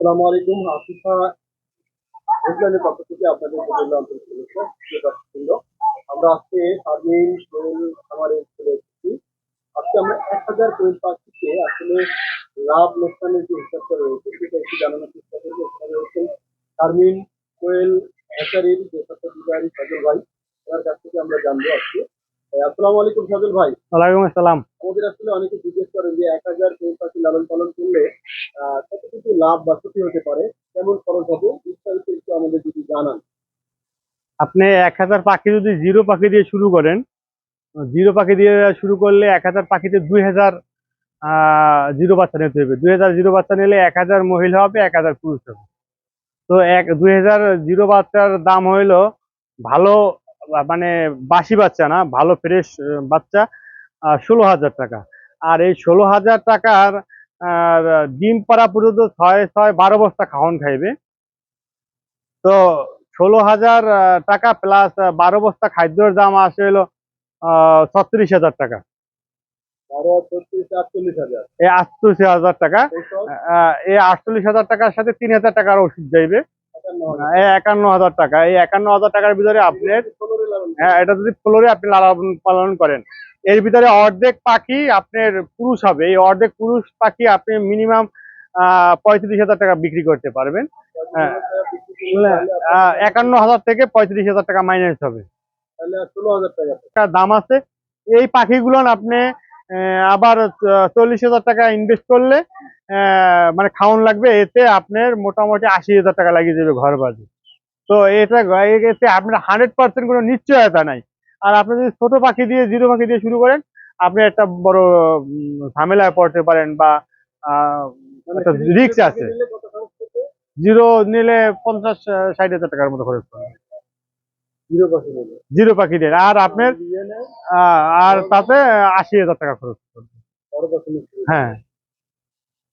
আসসালামু আলাইকুম। আসিফা পক্ষ থেকে আপনাদের জন্য। আমরা আজকে খামারে চলে এসেছি। আজকে আমরা এক হাজার কোয়েল পাখিকে আসলে লাভ লোকসানের যে হিসাবটা রয়েছে, সেটা একটু জানানোর চেষ্টা করব। এখানে রয়েছেন কোয়েল হ্যাচারির যে সজল ভাই ওনার কাছ থেকে আমরা জানব আজকে। আসসালামু আলাইকুম সজল ভাই। ওয়ালাইকুম আসসালাম। আমাদের আসলে অনেকে জিজ্ঞেস করেন যে এক হাজার কোয়েল পাখি লালন পালন করলে আহ, কতটুকু লাভ বা ক্ষতি হতে পারে? কেমন খরচ হবে? বিস্তারিত একটু আমাদের যদি জানান। আপনি এক হাজার পাখি যদি জিরো পাখি দিয়ে শুরু করেন জিরো পাখি দিয়ে শুরু করলে এক হাজার পাখিতে দুই হাজার জিরো বাচ্চা নিতে হবে। দুই হাজার জিরো বাচ্চা নিলে এক হাজার মহিলা হবে এক হাজার পুরুষ হবে। তো এক দুই হাজার জিরো বাচ্চার দাম হইল ভালো মানে বাসি বাচ্চা না ভালো ফ্রেশ বাচ্চা। ষোলো হাজার টাকা। আর এই ষোলো হাজার টাকার ডিম পাড়া পর্যন্ত ছয় ছয় বারো বস্তা খাওয়ান খাইবে। তো ষোলো হাজার টাকা প্লাস বারো বস্তা খাদ্যের দাম আসে হলো ছত্রিশ হাজার টাকা। এই আটচল্লিশ হাজার টাকা এই আটচল্লিশ হাজার টাকার সাথে তিন হাজার টাকার ওষুধ যাইবে। একান্ন হাজার। টাকা। এই একান্ন হাজার টাকার ভিতরে হ্যাঁ এটা যদি ফ্লোরে আপনি লালন পালন করেন এর ভিতরে অর্ধেক পাখি আপনার পুরুষ হবে। এই অর্ধেক পুরুষ পাখি আপনি মিনিমাম পঁয়ত্রিশ হাজার টাকা বিক্রি করতে পারবেন। হ্যাঁ। একান্ন হাজার থেকে পঁয়ত্রিশ হাজার টাকা মাইনাস হবে। দাম আছে। এই পাখিগুলো আপনি আবার চল্লিশ হাজার টাকা ইনভেস্ট করলে মানে খাওয়ান লাগবে। এতে আপনার মোটামুটি আশি হাজার টাকা লাগিয়ে যাবে ঘর বাজে তো এটা, এতে আপনার হান্ড্রেড পার্সেন্ট কোনো নিশ্চয়তা নাই। আর আপনি যদি ছোট পাখি দিয়ে জিরো পাখি দিয়ে শুরু করেন আপনি একটা বড় ঝামেলায় পড়তে পারেন বা রিস্ক আছে করবে? জিরো নিলে পঞ্চাশ ষাট হাজার টাকার মতো খরচ পড়বে জিরো পাখি দিয়ে আর আপনার আর তাতে আশি হাজার টাকা খরচ নিচ্ছে। হ্যাঁ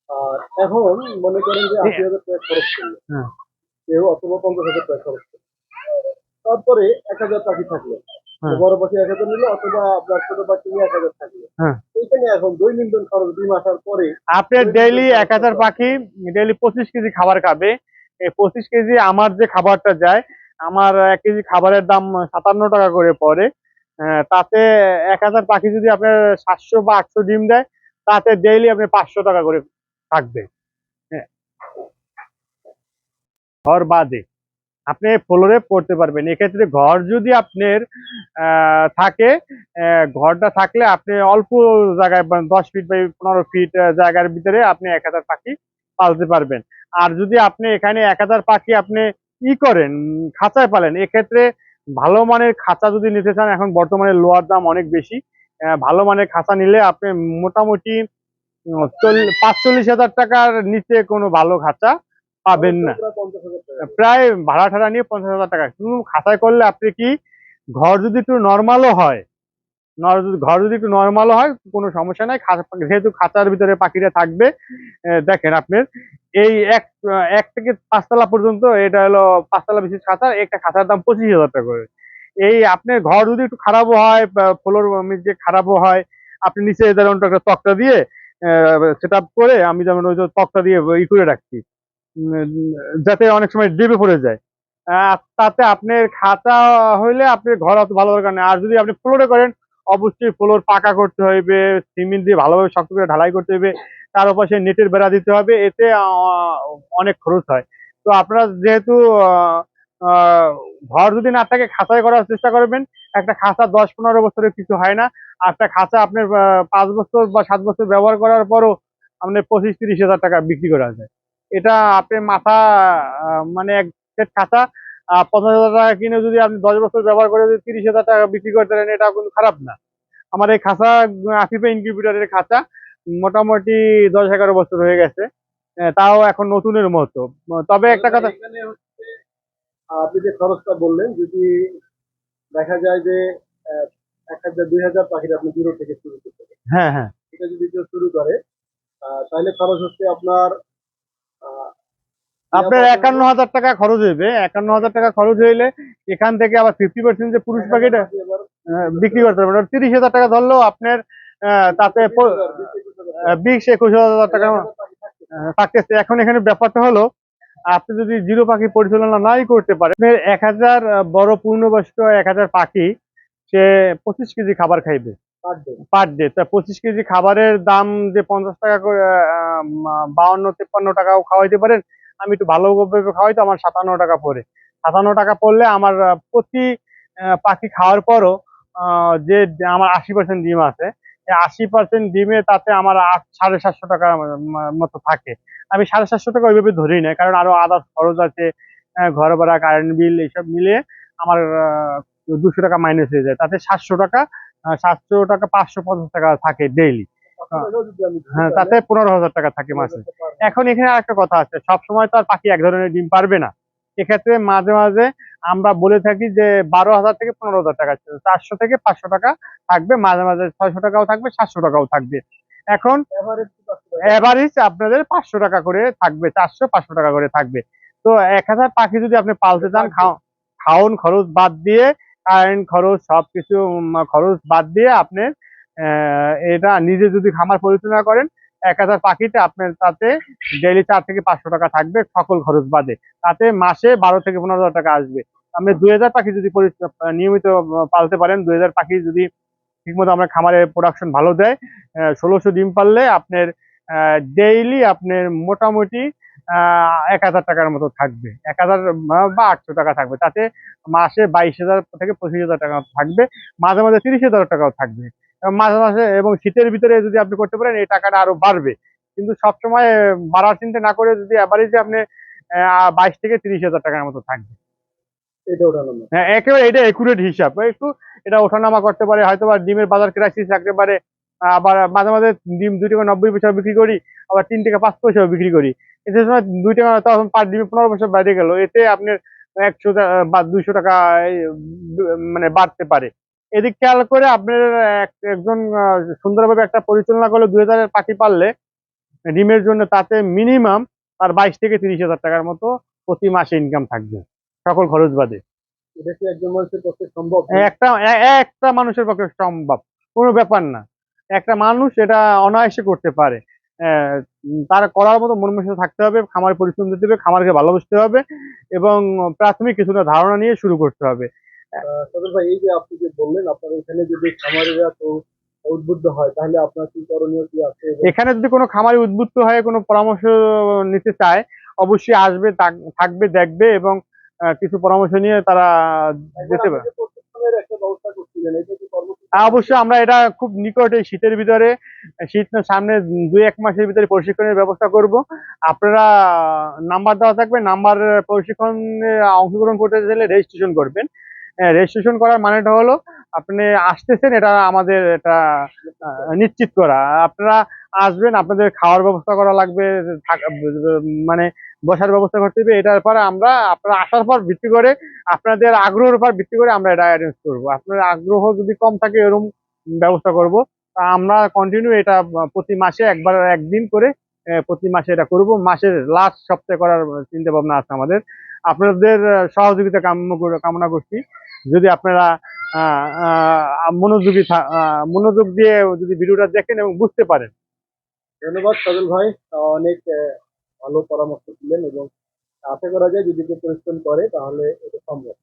আর এখন মনে করেন যে আশি হাজার টাকা খরচ করল হ্যাঁ। কেউ অথবা পঞ্চাশ হাজার টাকা খরচ করল তারপরে এক হাজার পাখি থাকল। বড় পাখি এক হাজার নিলো অথবা আপনার ছোট পাখি এক হাজার থাকল। হ্যাঁ। এইখানে এখন দৈনন্দিন খরচ ডিম আসার পরে আপনার ডেইলি এক হাজার পাখি ডেইলি পঁচিশ কেজি খাবার খাবে। এই পঁচিশ কেজি আমার যে খাবারটা যায় আমার এক কেজি খাবারের দাম সাতান্ন টাকা করে পড়ে। আহ, তাতে এক হাজার পাখি যদি আপনার সাতশো বা আটশো ডিম দেয় তাতে ডেইলি আপনি পাঁচশো টাকা করে থাকবে। হ্যাঁ। ঘর বাদে আপনি ফ্লোরে পড়তে পারবেন। এক্ষেত্রে ঘর যদি আপনার থাকে ঘরটা থাকলে আপনি অল্প জায়গায় মানে দশ ফিট বাই পনেরো ফিট জায়গার ভিতরে আপনি এক হাজার পাখি পালতে পারবেন। আর যদি আপনি এখানে এক হাজার পাখি আপনি ই করেন, খাঁচায় পালেন, এক্ষেত্রে ভালো মানের খাঁচা যদি নিতে চান, এখন বর্তমানে লোয়ার দাম অনেক বেশি ভালো মানের খাঁচা নিলে আপনি মোটামুটি পাঁচচল্লিশ হাজার টাকার নিচে কোনো ভালো খাঁচা পাবেন না। প্রায় ভাড়া ঠাড়া নিয়ে পঞ্চাশ হাজার টাকা। শুধু খাতায় করলে আপনি কি ঘর যদি একটু নর্মালও হয় ঘর যদি একটু নর্মালও হয় কোনো সমস্যা নাই। যেহেতু খাঁচার ভিতরে পাখিরা থাকবে দেখেন আপনার এই এক এক থেকে পাঁচতলা পর্যন্ত এটা হলো পাঁচতলা বিশেষ খাঁচা একটা খাঁচার দাম পঁচিশ হাজার টাকা করে। এই আপনার ঘর যদি একটু খারাপও হয় ফ্লোর যে খারাপও হয় আপনি নিচে যেমন একটা তক্তা দিয়ে সেট করে আমি যেমন ওই তক্তা দিয়ে ই করে রাখছি। যাতে অনেক সময় ডেবে পড়ে যায়। তাতে আপনার খাঁচা হইলে আপনি ঘর অত ভালো দরকার আর যদি আপনি ফ্লোরে করেন, অবশ্যই ফ্লোর পাকা করতে হইবে সিমেন্ট দিয়ে ভালোভাবে শক্ত করে ঢালাই করতে হবে তার সেই নেটের বেড়া দিতে হবে, এতে অনেক খরচ হয়। তো আপনারা যেহেতু ঘর যদি না থাকে খাঁচায় করার চেষ্টা করবেন। একটা খাঁচা দশ পনেরো বছরের কিছু হয় না। আর একটা খাঁচা আপনার পাঁচ বছর বা সাত বছর ব্যবহার করার পরও আপনার পঁচিশ তিরিশ হাজার টাকা বিক্রি করা যায়। এটা আপনি মাথা মানে এক সেট খাঁচা আহ, পঞ্চাশ হাজার টাকা কিনে যদি আপনি দশ বছর ব্যবহার করে যদি তিরিশ হাজার টাকা বিক্রি করতে পারেন এটা কিন্তু খারাপ না। আমার এই খাঁচা আফিফা ইনকিউবেটারের খাঁচা মোটামুটি দশ এগারো বছর হয়ে গেছে। আহ, তাও এখন নতুনের মতো। তবে একটা কথা আপনি যে খরচটা বললেন যদি দেখা যায় যে এক হাজার দুই হাজার পাখির আপনি জিরো থেকে শুরু করতে হ্যাঁ হ্যাঁ। এটা যদি কেউ শুরু করে আহ, তাহলে খরচ হচ্ছে আপনার আপনার একান্ন হাজার টাকা খরচ হইবে। একান্ন হাজার টাকা খরচ হইলে এখান থেকে আবার ফিফটি পার্সেন্ট যে পুরুষ পাখিটা বিক্রি করতে পারবেন। তিরিশ হাজার টাকা ধরলেও আপনার তাতে বিশ, একুশ হাজার টাকা। থাকতেছে। এখন এখানে ব্যাপারটা হলো আপনি যদি জিরো পাখি পরিচালনা নাই করতে পারেন এক হাজার বড় পূর্ণবয়স্ক এক হাজার পাখি সে পঁচিশ কেজি খাবার খাইবে। Per day. তা পঁচিশ কেজি খাবারের দাম যে পঞ্চাশ টাকা করে বাউন্ন তিপ্পান্ন টাকাও খাওয়াইতে পারেন। আমি একটু ভালোভাবে খাওয়াই তো আমার সাতান্ন টাকা পড়ে। সাতান্ন টাকা পড়লে আমার প্রতি পাখি খাওয়ার পরও যে আমার আশি পার্সেন্ট ডিম আছে আশি পার্সেন্ট ডিমে তাতে আমার আট, সাড়ে সাতশো টাকার মতো থাকে। আমি সাড়ে সাতশো টাকা ওইভাবে ধরি নাই কারণ আরও আদার্স খরচ আছে ঘর ভাড়া কারেন্ট বিল এইসব মিলিয়ে আমার দুশো টাকা মাইনাস হয়ে যায়। তাতে সাতশো টাকা সাতশো টাকা, পাঁচশো পঞ্চাশ টাকা থাকে ডেইলি ধরি হ্যাঁ তাতে পনেরো হাজার টাকা থাকে মাসে। এখন এখানে আরেকটা কথা আছে সব সময় তো আর পাখি এক ধরনের ডিম পারবে না। এক্ষেত্রে মাঝে মাঝে আমরা বলে থাকি যে বারো হাজার থেকে পনেরো হাজার টাকা চারশো থেকে পাঁচশো টাকা থাকবে মাঝে মাঝে ছয়শো টাকাও থাকবে সাতশো টাকাও থাকবে। এখন? এভারেজ আপনাদের পাঁচশো টাকা করে থাকবে চারশো পাঁচশো টাকা করে থাকবে। তো এক হাজার পাখি যদি আপনি পালতে চান খাও- খাওন খরচ বাদ দিয়ে কারেন্ট খরচ সবকিছু খরচ বাদ দিয়ে আপনি আহ, এটা নিজে যদি খামার পরিচালনা করেন, এক হাজার পাখিতে আপনার তাতে ডেইলি চার থেকে পাঁচশো টাকা থাকবে সকল খরচ বাদে। তাতে মাসে বারো থেকে পনেরো হাজার টাকা আসবে। আপনি দুই হাজার পাখি যদি নিয়মিত পালতে পারেন, দুই হাজার পাখি যদি ঠিকমতো আমরা খামারে প্রোডাকশন ভালো দেয় ষোলোশো ডিম পারলে আপনার ডেইলি আপনার মোটামুটি এক হাজার টাকার মতো থাকবে। এক হাজার বা আটশো টাকা থাকবে। তাতে মাসে বাইশ হাজার থেকে পঁচিশ হাজার টাকা থাকবে। মাঝে মাঝে তিরিশ হাজার টাকাও থাকবে। মাঝে মাঝে এবং শীতের ভিতরে যদি আপনি করতে পারেন এই টাকাটা আরও বাড়বে। কিন্তু সবসময় বাড়ার চিন্তা না করে যদি অ্যাভারেজে আপনি বাইশ থেকে তিরিশ হাজার টাকার মতো থাকবে। হ্যাঁ একেবারে এটা একুরেট হিসাব। একটু এটা ওঠানামা করতে পারে হয়তো বা ডিমের বাজার ক্রাইসিস থাকতে পারে আবার মাঝে মাঝে ডিম দুই টাকা নব্বই পয়সা বিক্রি করি আবার তিন টাকা পাঁচ পয়সাও বিক্রি করি। এতে সময় দুই টাকা তখন পার ডিমে পনেরো পয়সা বেড়ে গেল এতে আপনার একশো বা দুইশো টাকা মানে বাড়তে পারে। এদিক খেয়াল করে আপনার এক- একজন সুন্দরভাবে একটা পরিচালনা করলে দুই হাজারের পাখি পারলে ডিমের জন্য তাতে মিনিমাম আর বাইশ থেকে তিরিশ হাজার টাকার মতো প্রতি মাসে ইনকাম থাকবে সকল খরচ বাদে। একটা একটা মানুষের পক্ষে সম্ভব কোনো ব্যাপার না। একটা মানুষ এটা অনায়াসে করতে পারে। তার করার মতো মন থাকতে হবে খামার পরিশ্রম দিতে হবে খামারকে ভালোবাসতে হবে এবং প্রাথমিক কিছুটা ধারণা নিয়ে শুরু করতে হবে। সদর ভাই এই যে আপনি যে বললেন আপনার এখানে যদি খামারিরা তো উদ্বুদ্ধ হয় তাহলে আপনার কি করণীয় কি আছে? এখানে যদি কোনো খামারি উদ্বুদ্ধ হয়ে কোনো পরামর্শ নিতে চায় অবশ্যই আসবে থাকবে দেখবে এবং কিছু পরামর্শ নিয়ে তারা যেতে পারে। অবশ্যই আমরা এটা খুব নিকটে শীতের ভিতরে শীত না সামনে দুই এক মাসের ভিতরে প্রশিক্ষণের ব্যবস্থা করব। আপনারা নাম্বার দেওয়া থাকবে নাম্বার প্রশিক্ষণে অংশগ্রহণ করতে চাইলে রেজিস্ট্রেশন করবেন। রেজিস্ট্রেশন করার মানেটা হলো আপনি আসতেছেন, এটা আমাদের এটা নিশ্চিত করা। আপনারা আসবেন, আপনাদের খাওয়ার ব্যবস্থা করা লাগবে মানে বসার ব্যবস্থা করতে হবে, এটার পরে আমরা, আপনারা আসার পর ভিত্তি করে আপনাদের আগ্রহের উপর ভিত্তি করে আমরা এটা অ্যারেঞ্জ করব। আপনার আগ্রহ যদি কম থাকে, এরকম ব্যবস্থা করব। তা আমরা কন্টিনিউ এটা প্রতি মাসে একবার, একদিন করে প্রতি মাসে এটা করব। মাসের লাস্ট সপ্তাহে করার চিন্তা ভাবনা আছে আমাদের। আপনাদের সহযোগিতা কাম্য, কামনা করছি। যদি আপনারা মনোযোগী মনোযোগ দিয়ে যদি ভিডিওটা দেখেন এবং বুঝতে পারেন। ধন্যবাদ সজল ভাই অনেক ভালো পরামর্শ দিলেন এবং আশা করা যায় যদি কেউ পরিশ্রম করে তাহলে এটা সম্ভব।